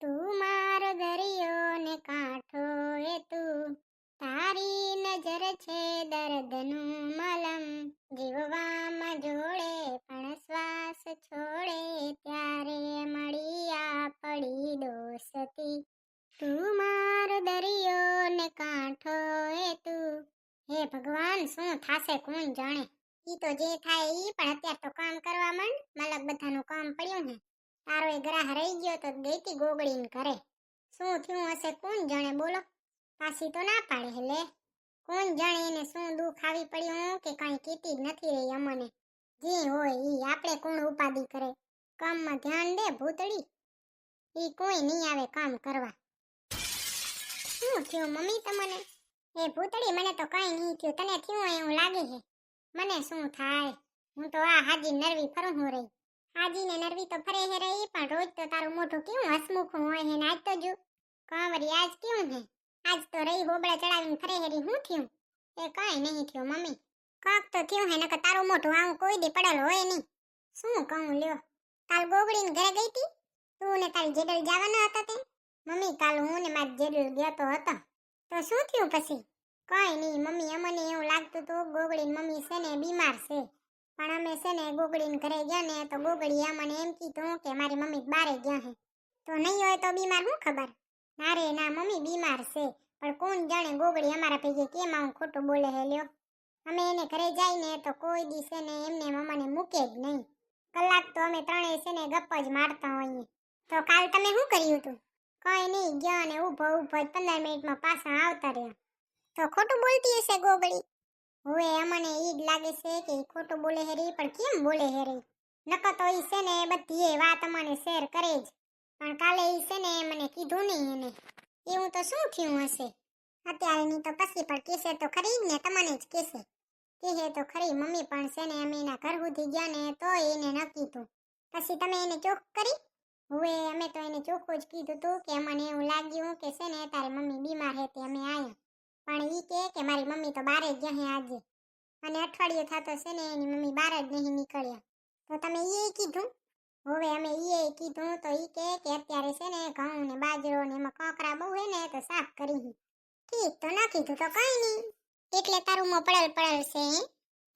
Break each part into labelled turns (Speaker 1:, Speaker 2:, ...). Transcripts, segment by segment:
Speaker 1: તું મારો દરિયો ને કાંઠો એ તું. તારી નજર છે દર્દનું મલમ. જીવવામાં જોડે પણ શ્વાસ છોડે. ત્યારે મળી આ પડી દોસ્તી. તું મારો દરિયો ને કાંઠો એ તું. હે ભગવાન, શું થાશે? કોણ જાણે? ઈ તો જે થાય ઈ પણ અત્યારે તો કામ કરવા માંડ. મલક બધાનું કામ પડ્યું ને. તારો એ ગ્રાહ રહી ગયો તો દેતી ગોગડીને કરે શું થયું હશે? કોણ જાણે? બોલો. પાછી તો ના પાડે લે. કોણ જાણે એને શું દુઃખ આવી પડ્યું કે કાંઈ કીતી જ નથી રહી અમને? જે હોય ઈ આપણે કોણ ઉપાધિ કરે? કામમાં ધ્યાન દે ભૂતડી ઈ કોઈ નહીં આવે કામ કરવા. શું થયું મમ્મી તમને? એ ભૂતડી મને તો કાંઈ નહીં થયું. તને થયું એવું લાગે છે? મને શું થાય? હું તો આ હાજી નરવી ફરું હું રહી. હાજી ને નરવી તો ફરે હે રહી, પણ રોજ તો તારું મોઢું કેવું હસમુખું હોય હે આજ તો જો કાંવરી આજ કેવું હે? આજ તો રહી હોબળા ચડાવીને ફરે હેરી હું થયું? એ કાંઈ નહીં થયું, મમ્મી. કાંક તો થયું હે, નકર તારું મોઢું આવું કોઈ દી પડેલ હોય નહીં. શું કહું લ્યો? કાલ ગોગડીને ઘરે ગઈ હતી તું ને તારી જેડલ જવાના હતા તે મમ્મી, કાલ હું ને મારી જેડલ ગયો હતો. તો શું થયું પછી? કાંઈ નહીં, મમ્મી, અમને એવું લાગતું હતું, ગોગડીન મમ્મી છે ને બીમાર છે. પણ અમે છે ને ગોગળીને ઘરે ગયા ને તો ગોગડી અમને એમ કીધું કે મારી મમ્મી બારે ગયા હે. તો નહીં હોય તો બીમાર હું ખબર? ના રે, ના, મમ્મી બીમાર છે. પણ કોણ જાણે ગોગડી અમારા ભેગે કેમ આવું ખોટું બોલે હે લ્યો? અમે એને ઘરે જઈને તો કોઈ દી છે ને એમને મમ્માને મૂકે જ નહીં. કલાક તો અમે ત્રણેય છે ને ગપ્પ જ મારતા હોઈએ. તો કાલ તમે શું કર્યું હતું કઈ નહીં, ગયા અને ઊભો જ પંદર મિનિટમાં પાછા આવતા રહ્યા. તો ખોટું બોલતી હશે ગોગડી? હવે અમને ઈ જ લાગે છે કે ઈ ખોટું બોલે હેરી પણ કેમ બોલે હેરી નકર તો ઈ છે ને બધી એ વાત અમને શેર કરે જ. પણ કાલે ઈ છે ને મને કીધું નહીં એને. એવું તો શું થયું હશે? અત્યારેની તો પછી પણ કેસે તો ખરી ને, તમને જ કેસે કહે તો ખરી, મમ્મી પણ છે ને અમે એના ઘર સુધી ગયા ને તો એને ન કીધું. પછી તમે એને ચોખ કરી? હવે અમે તો એને ચોખ્ખું જ કીધું તું કે મને એવું લાગ્યું કે છે ને તારી મમ્મી બીમાર હે તે અમે આવ્યા પણ કે કે મારી મમ્મી તો બારે જ ગયા આજે. અને અઠવાડિયું થતો છે ને એની મમ્મી બહાર જ નહીં નીકળ્યા. તો તમે એ કીધું? હવે અમે એ કીધું તો એ કે કે અત્યારે છે ને ઘઉં ને બાજરો ને એમાં કોકરા બહુ હે ને તો સાફ કરી ઠીક તો ના કીધું તો કઈ નહીં. એટલે તારું મો પડેલ પડેલ છે?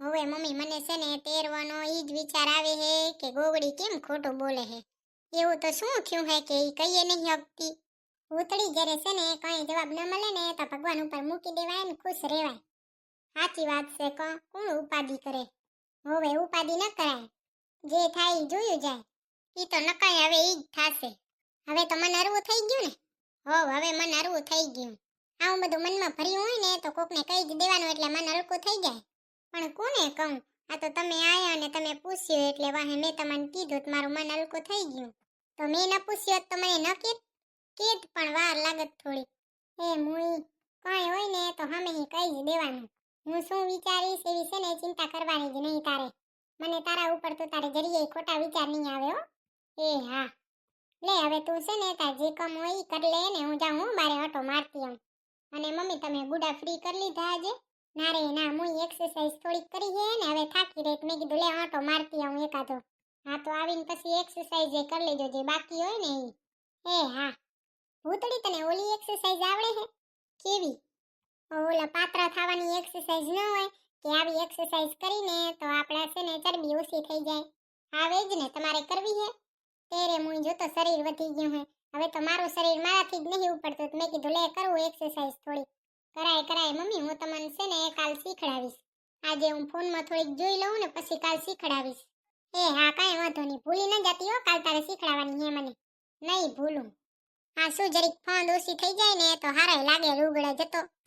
Speaker 1: હવે મમ્મી મને છે ને તેરવાનો એ જ વિચાર આવે હે કે ગોગડી કેમ ખોટું બોલે હે? એવું તો શું થયું હે કે એ કહીએ નહીં હકતી? ભૂતળી જ્યારે છે ને કઈ જવાબ ન મળે ને તો ભગવાન ઉપર મૂકી દેવાય ને ખુશ રહેવાય. સાચી વાત છે કો કોણ ઉપાધિ કરે? હવે ઉપાધિ ન કરાય. જે થાય જોયું જાય. ઈ તો નકાય, હવે ઈ જ થાશે. હવે તો મન હરવું થઈ ગયું ને? હોવ હવે મન હરવું થઈ ગયું. આવું બધું મનમાં ભર્યું હોય ને, તો કોકને કહી જ દેવાનું એટલે મન હલકું થઈ જાય. પણ કોને કહું? આ તો તમે આયા ને તમે પૂછ્યું એટલે વાહે મેં તમને કીધું મારું મન હલકું થઈ ગયું. તો મેં ન પૂછ્યું તો મને ન કીધ કેત પણ વાર લાગત થોડી એ મુઈ, કાંઈ હોય ને, તો હમે કહી જ દેવાનું. હું શું વિચારીશ એવી છે ને ચિંતા કરવાની જ નહીં તારે. મને તારા ઉપર તો તારે જરીએ ખોટા વિચાર નહીં આવે હો. એ હા. લે, હવે તું છે ને તાર જે કામ હોય એ કરી લે ને હું જાઉં હું બારે ઓટો મારતી આવું અને મમ્મી, તમે ગુડા ફ્રી કરી લીધા આજે? ના રે, ના હું એક્સરસાઇઝ થોડીક કરી છે ને, હવે થાકી રહી મેં કીધું, લે, ઓટો મારતી આવું એકાદો. હા, તો આવીને પછી એક્સરસાઇઝ એ કરી લેજો, જે બાકી હોય ને એ એ હા. ભૂતળી તને ઓલી એક્સરસાઇઝ આવડે છે કેવી? ઓલા પાતળા થવાની એક્સરસાઇઝ ન હોય, કે આવી એક્સરસાઇઝ કરીને તો આપણા છે ને ચરબી ઓછી થઈ જાય. આવે જ ને, તમારે કરવી છે તેરે હું જોતો શરીર વધી ગયું હે. હવે તો મારું શરીર મારાથી જ નહીં ઉપડતું મેં કીધું, લે કરવું એક્સરસાઇઝ થોડી કરાય કરાય, મમ્મી, હું તમને છે ને કાલ શીખડાવીશ. આજે હું ફોનમાં થોડીક જોઈ લઉં ને, પછી કાલ શીખડાવીશ. એ, હા, કાંઈ વાંધો નહીં, ભૂલી ન જતી હો, કાલ તારે શીખડાવવાની હે મને. નહીં ભૂલું. હા, શું, જરીક ફોન ઓછી થઈ જાય ને, તો હારાય લાગે રૂગડા જતો.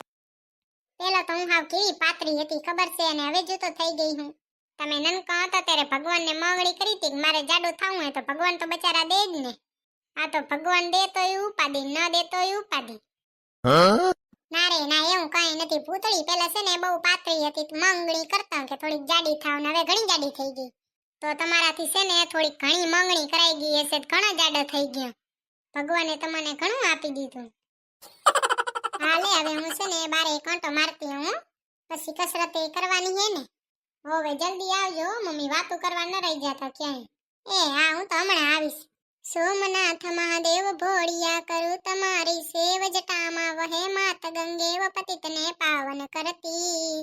Speaker 1: પેલા તો હું હાવ કેવી પાતળી હતી ખબર છે? અને હવે જોતો થઈ ગઈ હું. તમે નનકા હતા ત્યારે ભગવાનને માંગણી કરી હતી કે મારે જાડો થવું હોય તો ભગવાન તો બચારા દે જ ને. આ તો ભગવાન દે તો એ ઉપાધિ ન દે તો એ ઉપાધિ ના રે ના એવું કઈ નથી. પૂતળી પેલા છે ને બહુ પાતળી હતી માંગણી કરતા કે થોડીક જાડી થાવ ને હવે ઘણી જાડી થઈ ગઈ. તો તમારાથી છે ને થોડીક ઘણી માંગણી કરાઈ ગઈ હશે ઘણા જાડા થઈ ગયા. ભગવાને તમને ઘણું આપી દીધું. હા, લે, હવે હું છે ને બારે કાંટો મારતી હું. પછી કસરત એ કરવાની હે ને. હવે જલ્દી આવજો મમ્મી વાતો કરવા ન રહી જતા ક્યાંય. એ, હા, હું તો હમણાં આવીશ. સોમનાથ મહાદેવ ભોળિયા કરું તમારી સેવ જટામાં વહે માત ગંગે વ પતિતને પાવન કરતી.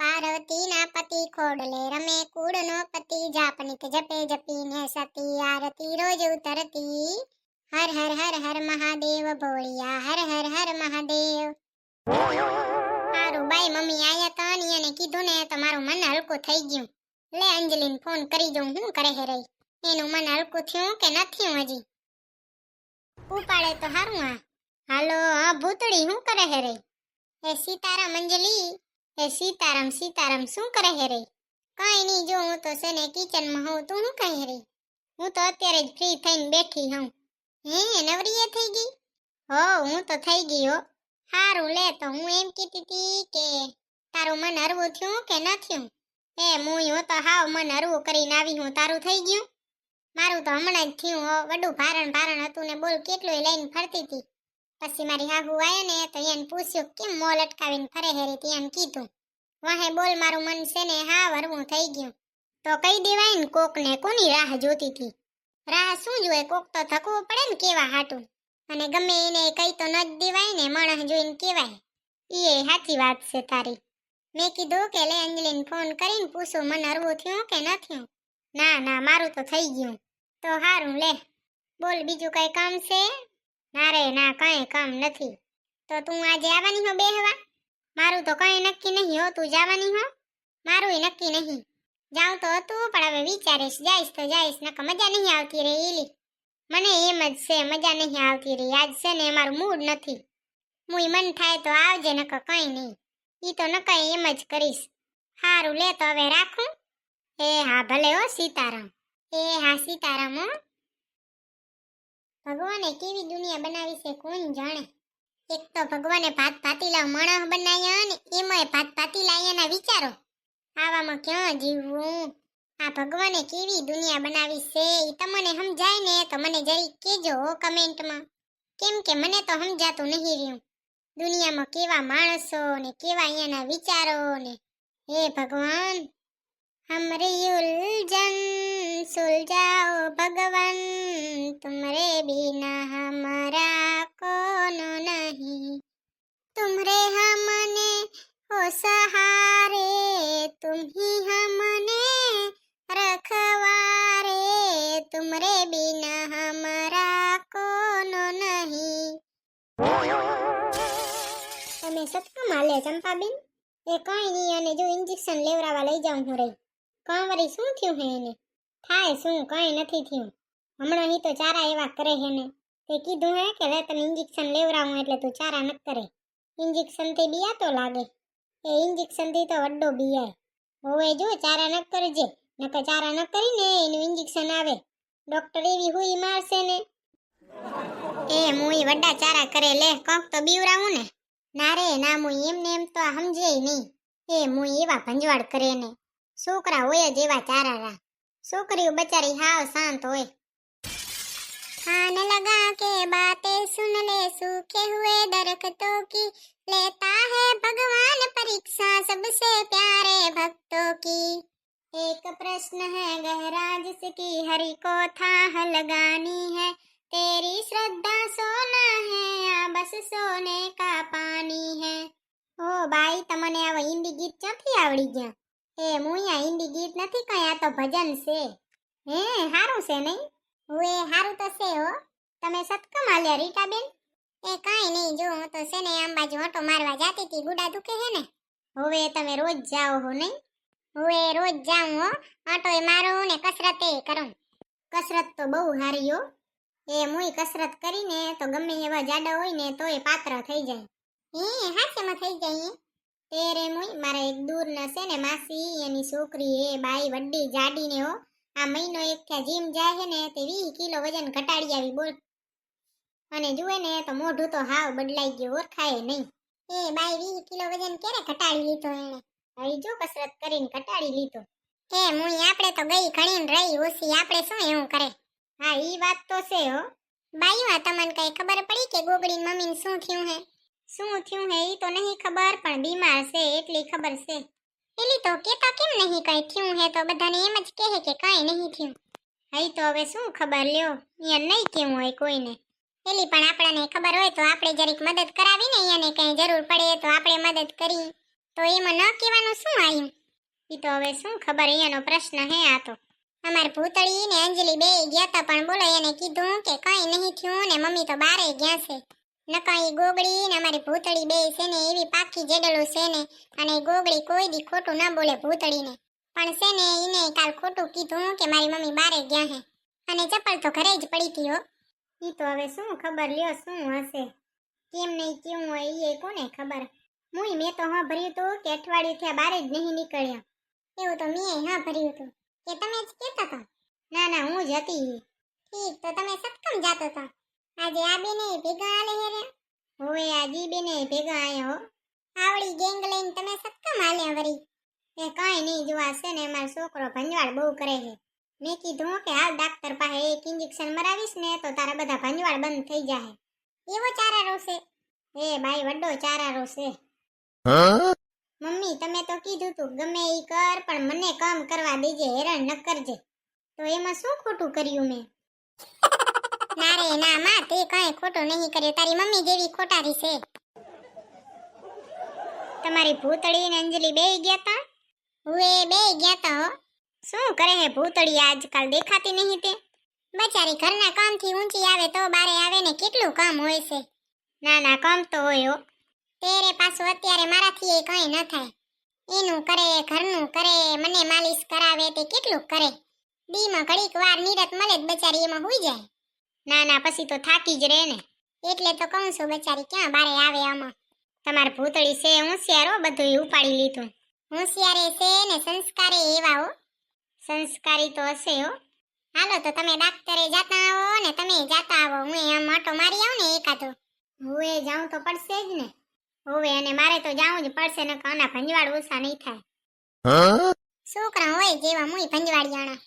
Speaker 1: પાર્વતીના પતિ ખોડલે રમે કૂડનો પતિ જાપનિત જપે જપીને સતી, આરતી રોજ ઉતરતી. હર હર હર હર મહાદેવ ભોળિયા હર હર હર મહાદેવ હારું બાઈ મમ્મી આયા તા ને એને કીધું ને તો મારું મન હલકું થઈ ગયું. લે અંજલિને ફોન કરી દઉં હું કરે હે રહી? એનું મન હલકું થયું કે નથી હજી? ઉપાડે તો હારું આ. હાલો હા ભૂતળી શું કરે હે રહી? એ સીતારામ અંજલિ, એ સીતારામ સીતારામ શું કરે હે રહી? કાંઈ નહીં, જો હું તો છે ને કિચનમાં હોઉં, તું શું કહે હે રહી? હું તો અત્યારે જ ફ્રી થઈને બેઠી હોઉં. હે નવરીએ થઈ ગઈ? હો, હું તો થઈ હો. હારું, લે તો હું એમ કીધી હતી કે તારું મન હરવું થયું કે ન થયું? એ, હું હું તો હાવ મન હરવું કરીને આવી હું, તારું થઈ ગયું? મારું તો હમણાં જ થયું હો. વડું ભારણ ભારણ હતું ને બોલ કેટલું લઈને ફરતી હતી. પછી મારી હાહુ આયા ને તો એને પૂછ્યું, કેમ મોલ અટકાવીને ફરે હેરી તી એમ કીધું, વાહે બોલ, મારું મન છે ને હા હરવું થઈ ગયું. તો કહી દેવાય ને કોક ને કોની રાહ જોતી હતી? રાહ શું જોઈએ કોક તો થકવું પડે ને કેવા હાટું. અને ગમે એને કઈ તો ન જ દેવાય ને માણસ જોઈને કેવાય. એ સાચી વાત છે તારી. મેં કીધું કે લે અંજલિને ફોન કરીને પૂછું, મને હરવું થયું કે ન થયું? ના ના, મારું તો થઈ ગયું. તો હારું, લે. બોલ, બીજું કઈ કામ છે? ના રે, ના, કઈ કામ નથી. તો તું આજે આવવાની હો બેહવા? મારું તો કઈ નક્કી નહીં હો, તું જવાની હો? મારું નક્કી નહીં. જાઉં તો હતું, પણ હવે વિચારીશ, જઈશ તો જઈશ, નકર મજા નહીં આવતી રે ઈલી. મને એમ જ છે, મજા નહીં આવતી રહી આજ છે ને અમારું મૂડ નથી. મુય મન થાય તો આવજે, નકર કઈ નહીં. ઈ તો નકર એમ જ કરીશ. હારું, લે તો હવે રાખું. એ હા, ભલે હો, સીતારામ. એ હા, સીતારામ, હો. ભગવાને કેવી દુનિયા બનાવી છે, કોણ જાણે? એક તો ભગવાને ભાત પાતીલા મણહ બનાવ્યા ને, એમાંય ભાત પાતીલા એના વિચારો. આવામાં ક્યાં જીવવું? આ ભગવાને કેવી દુનિયા બનાવી છે? એ તમને સમજાય ને તો મને જરી કેજો કમેન્ટમાં. કેમ કે મને તો સમજાતું નહીં રહ્યું. દુનિયામાં કેવા માણસો ને કેવા અહીંયાના વિચારો ને. હે ભગવાન હમરે ઉલજન, સુલજાઓ ભગવાન. તુમરે બિના હમારા કોનો નહીં. તુમરે હમને हो सहारे तुम ही हमने रखवारे तुमरे बिना हमारा कौन नहीं તમે સતકમ હાલે ચંપાબેન એ કઈ નહીં અને જો ઇન્જેક્શન લેવડાવવા લઈ જાઉં હું રહી કાં વળી શું થયું હે એને થાય શું કઈ નથી થયું હમણાં ઈ તો ચારા એવા કરે હે ને તે કીધું હે કે લે તને ઇન્જેક્શન લેવડાવું એટલે તું ચારા ન કરે ઇન્જેક્શન થી બિયાતો લાગે એ ઇન્જેક્શનથી તો વડો બીઆય હોવે જો, ચારા ન કરજે. નકર ચારા ન કરીને એનું ઇન્જેક્શન આવે. ડોક્ટર એવી હુઈ મારશે ને. એ મુઈ વડા ચારા કરે, લે, કોક તો બીવરાવું ને. ના રે, ના મુઈ એમને એમ તો સમજે નહીં. એ મુઈ એવા ભંજવાડ કરે ને. છોકરા હોય જ એવા ચારા રા. છોકરીઓ બચારી હાવ શાંત હોય. ખાન લગા કે બાતે સુન લે સૂખે હુએ દરખતો કી. लेता है भगवान परीक्षा सबसे प्यारे भक्तों की एक प्रश्न है गहरा जिसकी हरि को था लगानी है तेरी श्रद्धा सोना है या बस सोने का पानी है ઓ બાઈ તમને આવા હિન્દી ગીત ક્યાંથી આવડી ગયા એ મુયા હિન્દી ગીત નથી કઈ આ તો ભજન છે હે હારું છે નહીં હુએ હારું તો છે હો તમે સતકમ આલ્યા રીટાબેન એ કાંઈ નહીં જો હું તો છે ને આમ બાજુ ઓટો મારવા જાતી હતી, ગુડા દુખે હે ને? હવે તમે રોજ જાઓ હો નહીં? હવે રોજ જાઉં હો ઓટોય મારું ને કસરતે કરું. કસરત તો બહુ હારી હો. એ મુય કસરત કરીને તો ગમે એવા જાડા હોય ને તોય પાત્ર થઈ જાય. હે, હાથેમાં થઈ જાય હે? તેરે મુય મારા એક દૂર ના છે ને માસી, એની છોકરી, એ બાઈ વડ્ડી જાડી ને હો. આ મહિનો એક થયા જીમ જાય છે ને તે વીસ કિલો વજન ઘટાડી આવી બોલ. અને જુએ ને તો મોઢું તો હાવ બદલાઈ ગયું, ઓળખાય નહીં. એ બાઈ 20 કિલો વજન ક્યારે ઘટાડી લીધો એને હવે જો કસરત કરીને ઘટાડી લીધો. એ મુઈ આપણે તો ગઈ ઘણી રહી, ઓછી આપણે શું એવું કરે? હા, ઈ વાત તો છે હો. બાઈવા તમને કઈ ખબર પડી કે ગોગડી મમ્મીને શું થયું હે? શું થયું હે, ઈ તો નહીં ખબર, પણ બીમાર છે, એટલી ખબર છે. એલી તો કેતા કેમ નહીં કઈ થયું હે, તો બધાને એમ જ કહે કે કઈ નહીં થયું. હઈ તો હવે શું ખબર લ્યો અહીંયા નહીં કેવું હોય કોઈને. પેલી પણ આપણને ખબર હોય તો આપણે જરીક મદદ કરાવી ને એને કઈ જરૂર પડે તો આપણે મદદ કરી. તો એમાં ન કહેવાનું શું આવ્યું એ તો હવે શું ખબર અહીંયાનો પ્રશ્ન હે આ તો. અમારી ભૂતળી ને અંજલિ બે ગયા તા પણ બોલો એને કીધું કે કઈ નહીં થયું ને મમ્મી તો બારે ગયા છે. ન ઈ ગોગડી ને અમારી ભૂતળી બે છે ને એવી પાકી જેડલો છે ને, અને ગોગળી કોઈ દી ખોટું ના બોલે ભૂતળીને. પણ છે ને એને કાલ ખોટું કીધું કે મારી મમ્મી બારે ગયા હે. અને ચપ્પલ તો ઘરે જ પડી હતી હો. ઈ તો હવે શું ખબર? લ્યો શું હશે? કેમ નહીં કેવું હોય એ કોને ખબર? હું મેં તો હા ભર્યું હતું કે અઠવાડિયું થયા બારે જ નહીં નીકળ્યા. એવું તો મેં હા ભર્યું હતું કે તમે જ કહેતા હતા ના ના, હું જ હતી ઠીક, તો તમે સત્કમ જાતો હતા આજે આ બેને ભેગા હાલે હેરે હવે, આજી બેને ભેગા આયા હો. આવડી ગેંગ લઈને તમે સત્કમ હાલ્યા વરી. એ કાંઈ નહીં જોવા છે ને, મારો છોકરો ભંજવાળ બહુ કરે છે. મેં કીધું કે હાલ ડાક્ટર પાસે એક ઇન્જેક્શન મરાવીશ ને તો તારા બધા ભંજવાળ બંધ થઈ જાય એવો ચારા છે એ ભાઈ, વડો ચારા છે મમ્મી, તમે તો કીધું તું, ગમે ઈ કર, પણ મને કામ કરવા દેજે, હેરાન ન કરજે. તો એમાં શું ખોટું કર્યું મેં? ના રે, ના, માં, તે કઈ ખોટું નહીં કર્યું. તારી મમ્મી જેવી ખોટારી છે. તમારી ભૂતળી ને અંજલિ બે ગયા તા હું એ બે ગયા તા શું કરે હે ભૂતળી આજકાલ દેખાતી નહીં તે? બચારી ઘરના કામથી ઊંચી આવે તો બારે આવે ને કેટલું કામ હોય છે? ના ના કામ તો હોય હો. તેરે પાછું અત્યારે મારાથી એ કંઈ ન થાય. એનું કરે, ઘરનું કરે, મને માલિશ કરાવે તે કેટલું કરે. દીમાં ઘડીક વાર નીરત મળે જ બચારી એમાં હોઈ જાય. ના ના પછી તો થાકી જ રહે ને. એટલે તો કહું છું બચારી ક્યાં બારે આવે આમાં? તમાર ભૂતળી છે, હોશિયાર હો બધું ઉપાડી લીધું. હોશિયારે છે ને સંસ્કારે એવા હો. સંસ્કારી તો હશે હો. હાલો તો તમે ડાક્ટરે જાતા આવો ને તમે જાતા આવો. હું આમ આટો મારી આવું ને એકાદો. હુએ જાઉં તો પડશે જ ને. હોવે અને મારે તો જાવું જ પડશે ને કાના ભંજવાળ ઓછા નહીં થાય. છોકરા હોય જેવા મુય ભંજવાળિયાણા.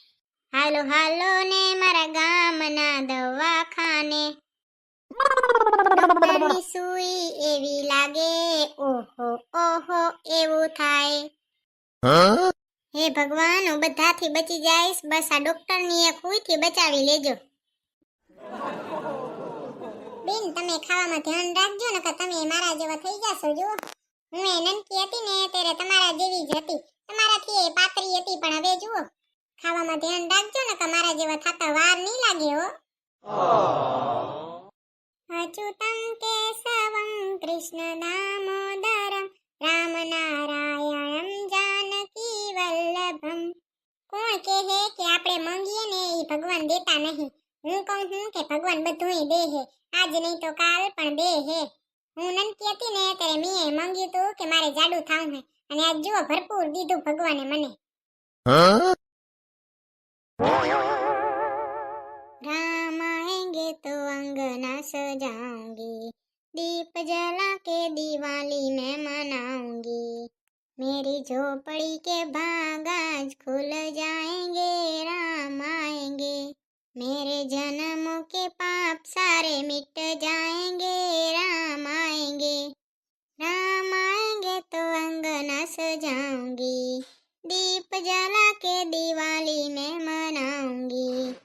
Speaker 1: હાલો હાલો ને મારા ગામના દવાખાને. ડોક્ટરની સુઈ એવી લાગે. ઓહો ઓહો એવું થાય. હે ભગવાન, હું બધાથી બચી જઈશ. બસ આ ડોક્ટરની એક હુઈથી બચાવી લેજો. બેન, તમે ખાવામાં ધ્યાન રાખજો, નકર તમે મારા જેવા થઈ જશો જો હું એ નનકી હતી ને, ત્યારે તમારા જેવી જ હતી. તમારાથી એ પાતળી હતી, પણ હવે જુઓ. ખાવામાં ધ્યાન રાખજો, નકર મારા જેવા થતા વાર નહીં લાગે, હો. અચ્યુતમ કેશવમ કૃષ્ણ દામોદરમ રામ નારાયણમ જાનકી ભ્રમ કોણ કહે હે કે આપણે માંગીએ ને એ ભગવાન દેતા નહીં? હું કહું છું કે ભગવાન બધુંય દે હે. આજ નહીં તો કાલ પણ દે હે. હું નનકી હતી ને ત્યારે મેં માંગ્યું હતું કે મારે જાડું થાવું હે. અને આજ જુઓ, ભરપૂર દીધું ભગવાને મને. રામ આએંગે તો અંગના સજાઉંગી દીપ જલા કે દિવાલી મેં મનાઉંગી मेरी झोपड़ी के बागाज खुल जाएँगे, राम आएँगे। मेरे जन्मों के पाप सारे मिट जाएँगे, राम आएँगे। राम आएँगे तो अंगना सजाऊँगी, दीप जला के दिवाली में मनाऊँगी।